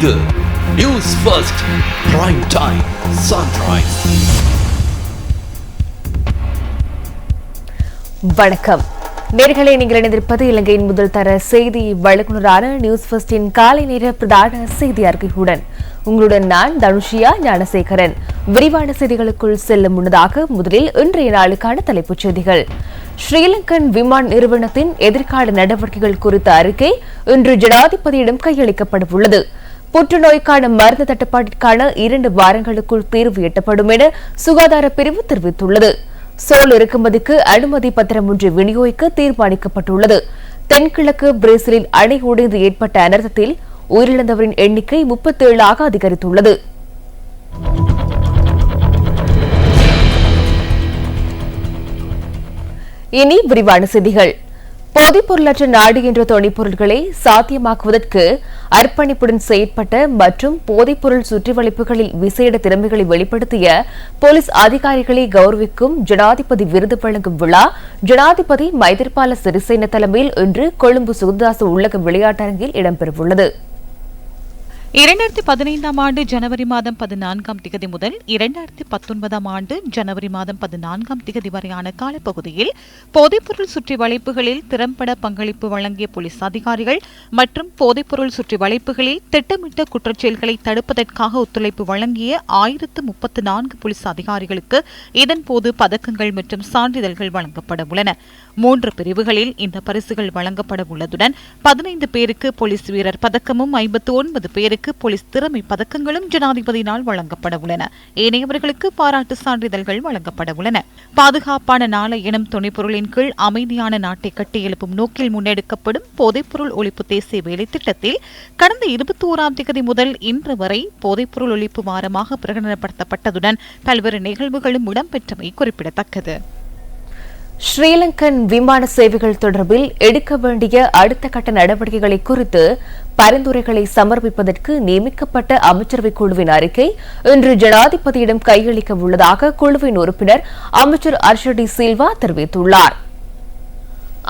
இது news first prime time sunrise வணக்கம். நேர்களை நீங்கள் இணைந்திருப்பது இலங்கையின் முதல் தர செய்தி வழக்குனரான நியூஸ் ஃபர்ஸ்டின் காலை நேர பிரதான செய்தி அறிக்கையுடன் உங்களுடன் நான் தனுஷியா ஞானசேகரன். விரிவான செய்திகளுக்குள் செல்லும் முன்னதாக முதலில் இன்றைய நாளுக்கான தலைப்புச் செய்திகள். ஸ்ரீலங்கன் விமான நிறுவனத்தின் எதிர்கால நடவடிக்கைகள் குறித்த அறிக்கை இன்று ஜனாதிபதியிடம் கையளிக்கப்பட உள்ளது புற்றுநோய்க்கான மருந்து தட்டுப்பாட்டிற்கான இரண்டு வாரங்களுக்குள் தீர்வு எட்டப்படும் என சுகாதார பிரிவு தெரிவித்துள்ளது. சோல் இறக்குமதிக்கு அனுமதி பத்திரம் ஒன்று விநியோகிக்க தீர்மானிக்கப்பட்டுள்ளது. தென்கிழக்கு பிரேசிலில் அணை உடைந்து ஏற்பட்ட அனர்த்தத்தில் உயிரிழந்தவரின் எண்ணிக்கை முப்பத்தேழாக அதிகரித்துள்ளது. இனி விரிவான செய்திகள். போதைப் பொருளற்ற நாடு என்ற தொனிப்பொருட்களை சாத்தியமாக்குவதற்கு அர்ப்பணிப்புடன் செயற்பட்ட மற்றும் போதைப்பொருள் சுற்றிவளைப்புகளில் விசேட திறமைகளை வெளிப்படுத்திய போலீஸ் அதிகாரிகளை கௌரவிக்கும் ஜனாதிபதி விருது வழங்கும் விழா ஜனாதிபதி மைத்திரிபால சிறிசேன தலைமையில் இன்று கொழும்பு சுகதாச உள்ளக விளையாட்டரங்கில் இடம்பெறவுள்ளது. இரண்டாயிரத்தி பதினைந்தாம் ஆண்டு ஜனவரி மாதம் பதினான்காம் திகதி முதல் இரண்டாயிரத்தி பத்தொன்பதாம் ஆண்டு ஜனவரி மாதம் பதினான்காம் திகதி வரையான காலப்பகுதியில் போதைப்பொருள் சுற்றி வளைப்புகளில் திறம்பட பங்களிப்பு வழங்கிய போலீஸ் அதிகாரிகள் மற்றும் போதைப்பொருள் சுற்றி வளைப்புகளில் திட்டமிட்ட குற்றச்செயல்களை தடுப்பதற்காக ஒத்துழைப்பு வழங்கிய ஆயிரத்து முப்பத்து நான்கு போலீஸ் அதிகாரிகளுக்கு இதன்போது பதக்கங்கள் மற்றும் சான்றிதழ்கள் வழங்கப்பட உள்ளன. மூன்று பிரிவுகளில் இந்த பரிசுகள் வழங்கப்பட உள்ளதுடன் பதினைந்து பேருக்கு போலீஸ் வீரர் பதக்கமும் ஐம்பத்து ஒன்பது பேருக்கு போலீஸ் திறமை பதக்கங்களும் ஜனாதிபதியினால் வழங்கப்பட உள்ளன. ஏனையவர்களுக்கு பாராட்டு சான்றிதழ்கள் வழங்கப்பட உள்ளன. பாதுகாப்பான நாளை எனும் துணைப்பொருளின் கீழ் அமைதியான நாட்டை கட்டியெழுப்பும் நோக்கில் முன்னெடுக்கப்படும் போதைப்பொருள் ஒழிப்பு தேசிய வேலை திட்டத்தில் கடந்த இருபத்தி ஓராம் தேதி முதல் இன்று வரை போதைப்பொருள் ஒழிப்பு வாரமாக பிரகடனப்படுத்தப்பட்டதுடன் பல்வேறு நிகழ்வுகளும் இடம்பெற்றமை குறிப்பிடத்தக்கது. ஸ்ரீலங்கன் விமான சேவைகள் தொடர்பில் எடுக்க வேண்டிய அடுத்த கட்ட நடவடிக்கைகளை குறித்து பரிந்துரைகளை சமர்ப்பிப்பதற்கு நியமிக்கப்பட்ட அமைச்சரவை குழுவின் அறிக்கை இன்று ஜனாதிபதியிடம் கையளிக்க உள்ளதாக குழுவின் உறுப்பினர் அமைச்சர் அர்ஷடி சில்வா தெரிவித்துள்ளார்.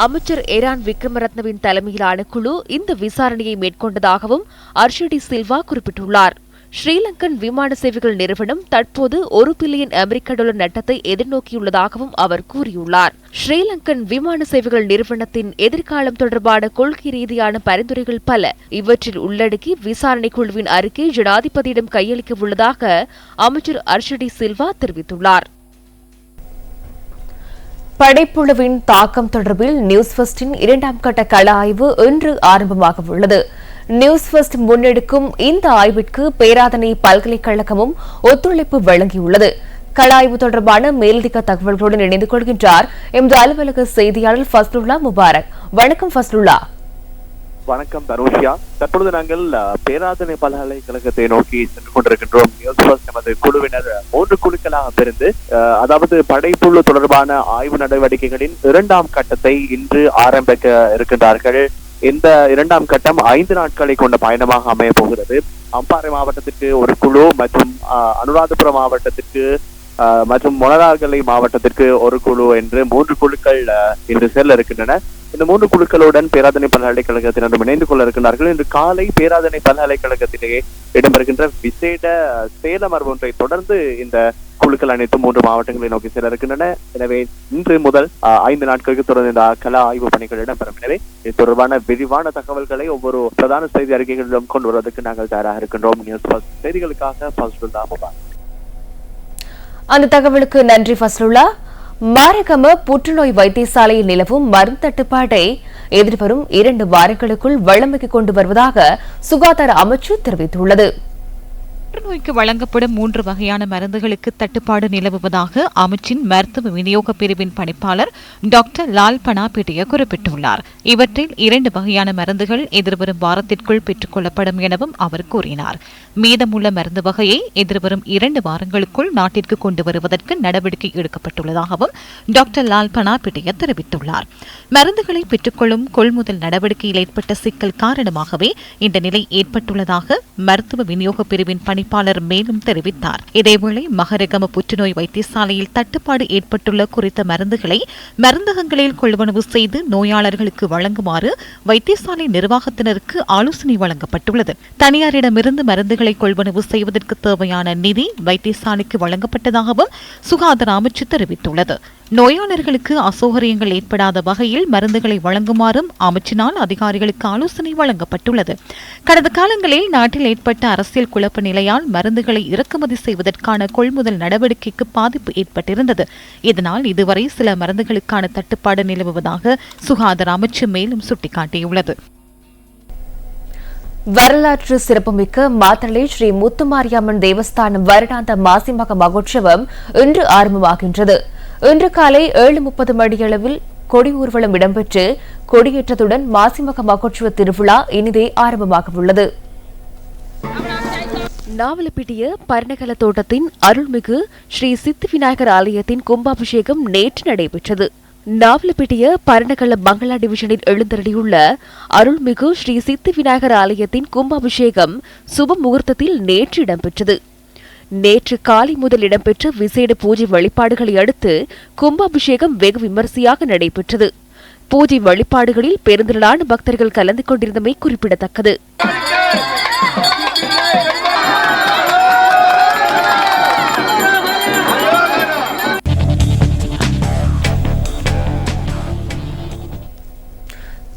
அமைச்சர் ஏரான் விக்ரமரத்னவின் தலைமையிலான குழு இந்த விசாரணையை மேற்கொண்டதாகவும் அர்ஷடி சில்வா குறிப்பிட்டுள்ளார். ஸ்ரீலங்கன் விமான சேவைகள் நிறுவனம் தற்போது ஒரு பில்லியன் அமெரிக்க டாலர் நட்டத்தை எதிர்நோக்கியுள்ளதாகவும் அவர் கூறியுள்ளார். ஸ்ரீலங்கன் விமான சேவைகள் நிறுவனத்தின் எதிர்காலம் தொடர்பான கொள்கை ரீதியான பரிந்துரைகள் பல. இவற்றில் உள்ளடக்கி விசாரணை குழுவின் அறிக்கை ஜனாதிபதியிடம் கையளிக்க உள்ளதாக அமைச்சர் அர்ஷடி சில்வா தெரிவித்துள்ளார். படைப்புழுவின் தாக்கம் தொடர்பில் நியூஸ் ஃபர்ஸ்டின் இரண்டாம் கட்ட கள ஆய்வு இன்று ஆரம்பமாக உள்ளது நியூஸ் ஃபர்ஸ்ட் முன்னெடுக்கும் இந்த ஆய்விற்கு பேராதனை பல்கலைக்கழகமும் ஒத்துழைப்பு வழங்கியுள்ளது. கள ஆய்வு தொடர்பான மேலதிக தகவல்களுடன் இணைந்து கொள்கின்றார் எமது அலுவலக செய்தியாளர் ஃபஸ்லுல்லா முபாரக். வணக்கம் ஃபஸ்லுல்லா. வணக்கம் தனுஷியா. தற்பொழுது நாங்கள் பேராதனை பல்கலைக்கழகத்தை நோக்கி சென்று கொண்டிருக்கின்றோம். நியூஸ் நமது குழுவினர் மூன்று குழுக்களாக பிரிந்து அஹ், அதாவது படைப்புழு தொடர்பான ஆய்வு நடவடிக்கைகளின் இரண்டாம் கட்டத்தை இன்று ஆரம்பிக்க இருக்கின்றார்கள். இந்த இரண்டாம் கட்டம் ஐந்து நாட்களை கொண்ட பயணமாக அமைய போகிறது. அம்பாறை மாவட்டத்திற்கு ஒரு குழு மற்றும் அஹ், அனுராதபுரம் மாவட்டத்திற்கு மற்றும் மொனரார்கலை மாவட்டத்திற்கு ஒரு குழு என்று மூன்று குழுக்கள் இன்று செல்ல இருக்கின்றன. இந்த மூன்று குழுக்களுடன் பேராதனை பல்கலைக்கழகத்தினரும் இணைந்து கொள்ள இருக்கின்றார்கள். இன்று காலை பேராதனை பல்கலைக்கழகத்திலேயே இடம்பெறுகின்ற விசேட சேலமர் ஒன்றை தொடர்ந்து இந்த குழுக்கள் அனைத்தும் மூன்று மாவட்டங்களை நோக்கி செல்ல இருக்கின்றன. எனவே இன்று முதல் ஐந்து நாட்களுக்கு தொடர்ந்து இந்த கல ஆய்வு பணிகள் இடம்பெறும். எனவே இது தொடர்பான விரிவான தகவல்களை ஒவ்வொரு பிரதான செய்தி அறிக்கைகளிலும் கொண்டு வருவதற்கு நாங்கள் தயாராக இருக்கின்றோம். நியூஸ் செய்திகளுக்காக ஃபர்ஸ்ட் முபாரக் அந்த தகவலுக்கு நன்றி ஃபஸ்லுல்லா மாரகம புற்றுநோய் வைத்தியசாலையில் நிலவும் மருந்து தட்டுப்பாட்டை எதிர்வரும் இரண்டு வாரங்களுக்குள் வழமைக்கு கொண்டு வருவதாக சுகாதார அமைச்சு தெரிவித்துள்ளது. புற்றுநோய்க்கு வழங்கப்படும் மூன்று வகையான மருந்துகளுக்கு தட்டுப்பாடு நிலவுவதாக அமைச்சின் மருத்துவ விநியோக பிரிவின் பணிப்பாளர் டாக்டர் லால் பனாபிட்டிய குறிப்பிட்டுள்ளார். இவற்றில் இரண்டு வகையான மருந்துகள் எதிர்வரும் வாரத்திற்குள் பெற்றுக் கொள்ளப்படும் எனவும் அவர் கூறினார். மீதமுள்ள மருந்து வகையை எதிர்வரும் இரண்டு வாரங்களுக்குள் நாட்டிற்கு கொண்டு வருவதற்கு நடவடிக்கை எடுக்கப்பட்டுள்ளதாகவும் டாக்டர் லால் பனாபிட்டிய தெரிவித்துள்ளார். மருந்துகளை பெற்றுக்கொள்ளும் கொள்முதல் நடவடிக்கையில் ஏற்பட்ட சிக்கல் காரணமாகவே இந்த நிலை ஏற்பட்டுள்ளதாக மருத்துவ விநியோக பிரிவின் பணிப்பாளர் மேலும் தெரிவித்தார். இதேவேளை மகரகம புற்றுநோய் வைத்தியசாலையில் தட்டுப்பாடு ஏற்பட்டுள்ள குறித்த மருந்துகளை மருந்தகங்களில் கொள்வனவு செய்து நோயாளர்களுக்கு வழங்குமாறு வைத்தியசாலை நிர்வாகத்தினருக்கு ஆலோசனை வழங்கப்பட்டுள்ளது. தனியாரிடமிருந்து மருந்துகளை கொள்வனவு செய்வதற்கு தேவையான நிதி வைத்தியசாலைக்கு வழங்கப்பட்டதாகவும் சுகாதார அமைச்சு தெரிவித்துள்ளது. நோயாளர்களுக்கு அசௌகரியங்கள் ஏற்படாத வகையில் மருந்துகளை வழங்குமாறும் அமைச்சினால் அதிகாரிகளுக்கு ஆலோசனை வழங்கப்பட்டுள்ளது. கடந்த காலங்களில் நாட்டில் ஏற்பட்ட அரசியல் குழப்ப நிலையால் மருந்துகளை இறக்குமதி செய்வதற்கான கொள்முதல் நடவடிக்கைக்கு பாதிப்பு ஏற்பட்டிருந்தது. இதனால் இதுவரை சில மருந்துகளுக்கான தட்டுப்பாடு நிலவுவதாக சுகாதார அமைச்சு மேலும் சுட்டிக்காட்டியுள்ளது. வரலாற்று சிறப்புமிக்க மாத்தளை ஸ்ரீ முத்துமாரியம்மன் தேவஸ்தானம் வருடாந்த மாசிமக மகோற்சவம் இன்று ஆரம்பமாகின்றது. இன்று காலை ஏழு முப்பது மணியளவில் கொடி ஊர்வலம் இடம்பெற்று கொடியேற்றத்துடன் மாசிமக மகோற்சவ திருவிழா இனிதே ஆரம்பமாக உள்ளது நாவலப்பிட்டிய பர்ணகல தோட்டத்தின் அருள்மிகு ஸ்ரீ சித்தி விநாயகர் ஆலயத்தின் கும்பாபிஷேகம் நேற்று நடைபெற்றது. நாவலப்பிட்டிய பரணகல பங்களா டிவிஷனில் எழுந்தருளியுள்ள அருள்மிகு ஸ்ரீ சித்தி விநாயகர் ஆலயத்தின் கும்பாபிஷேகம் சுப முகூர்த்தத்தில் நேற்று இடம்பெற்றது. நேற்று காலை முதல் இடம்பெற்ற விசேட பூஜை வழிபாடுகளை அடுத்து கும்பாபிஷேகம் வெகு விமரிசையாக நடைபெற்றது. பூஜை வழிபாடுகளில் பெருந்திரளான பக்தர்கள் கலந்து கொண்டிருந்தமை குறிப்பிடத்தக்கது.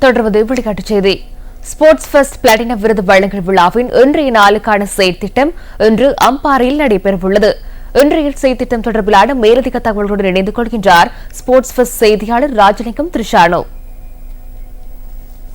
தொடர்வது விளையாட்டுச் செய்தி. ஸ்போர்ட்ஸ் ஃபெஸ்ட் பிளாட்டினம் விருது வழங்கல் விழாவின் இன்றைய நாளுக்கான செயற்திட்டம் இன்று அம்பாரில் நடைபெறவுள்ளது. இன்றைய செய்தித்திட்டம் தொடர்பிலான மேலதிக தகவல்களுடன் இணைந்து கொள்கின்றார் ஸ்போர்ட்ஸ் ஃபெஸ்ட் செய்தியாளர் ராஜலிங்கம் திரிஷானோ.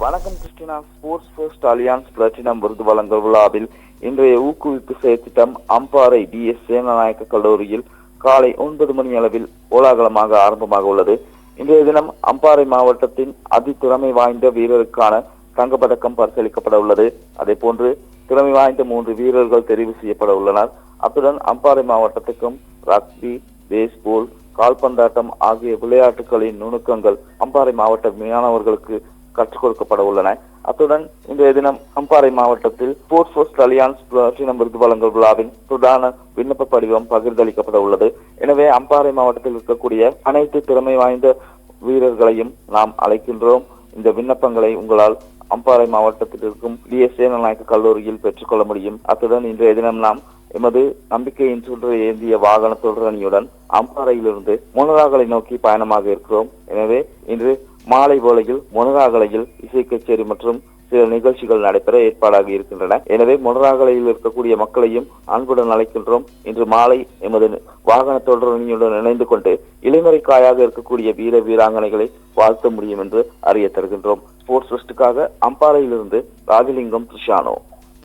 வணக்கம் Christina. Sports first Alliance platinum விருது வழங்கல் விழாவில் இன்றைய ஊக்குவிப்பு செயற்திட்டம் அம்பாறை டி எஸ் சேனநாயக்க கல்லூரியில் காலை ஒன்பது மணி அளவில் கோலாகலமாக ஆரம்பமாக உள்ளது. இன்றைய தினம் அம்பாறை மாவட்டத்தின் அதித்திறமை வாய்ந்த வீரருக்கான தங்கப்பதக்கம் பரிசீலிக்கப்பட உள்ளது. அதே போன்று திறமை வாய்ந்த மூன்று வீரர்கள் தெரிவு செய்யப்பட உள்ளனர். அத்துடன் அம்பாறை மாவட்டத்துக்கும் ரக்பி பேஸ்பால் கால்பந்தாட்டம் ஆகிய விளையாட்டுகளின் நுணுக்கங்கள் அம்பாறை மாவட்ட மீனவர்களுக்கு கற்றுக் கொடுக்கப்பட உள்ளன. அத்துடன் இன்றைய தினம் அம்பாறை மாவட்டத்தில் ஸ்போர்ட்ஸ் ஃபர்ஸ்ட் அலியான்ஸ் பிளாட்டினம் விருது வழங்கல் விழாவின் பிரதான விண்ணப்ப படிவம் பகிர்ந்தளிக்கப்பட உள்ளது. எனவே அம்பாறை மாவட்டத்தில் இருக்கக்கூடிய அனைத்து திறமை வாய்ந்த வீரர்களையும் நாம் அழைக்கின்றோம். இந்த விண்ணப்பங்களை உங்களால் அம்பாறை மாவட்டத்தில் இருக்கும் டிஎஸ் சேனநாயக்க கல்லூரியில் பெற்றுக்கொள்ள முடியும். அத்துடன் இன்றைய தினம் நாம் எமது நம்பிக்கையின் சுற்று ஏந்திய வாகன தொடரணியுடன் அம்பாறையிலிருந்து மொனராகலை நோக்கி பயணமாக இருக்கிறோம். எனவே இன்று மாலை வேளையில் மொனராகலையில் இசை கச்சேரி மற்றும் சில நிகழ்ச்சிகள் நடைபெற ஏற்பாடாக இருக்கின்றன. எனவே மொனராகலையில் இருக்கக்கூடிய மக்களையும் அன்புடன் அழைக்கின்றோம். இன்று மாலை எமது வாகன தொடரணியுடன் இணைந்து கொண்டு இளைமறைக்காயாக இருக்கக்கூடிய வீர வீராங்கனைகளை வாழ்த்த முடியும் என்று அறிய தருகின்றோம். ஸ்போர்ட்ஸ் ஃபெஸ்டுக்காக அம்பாறையிலிருந்து ராஜலிங்கம் கிருஷானோ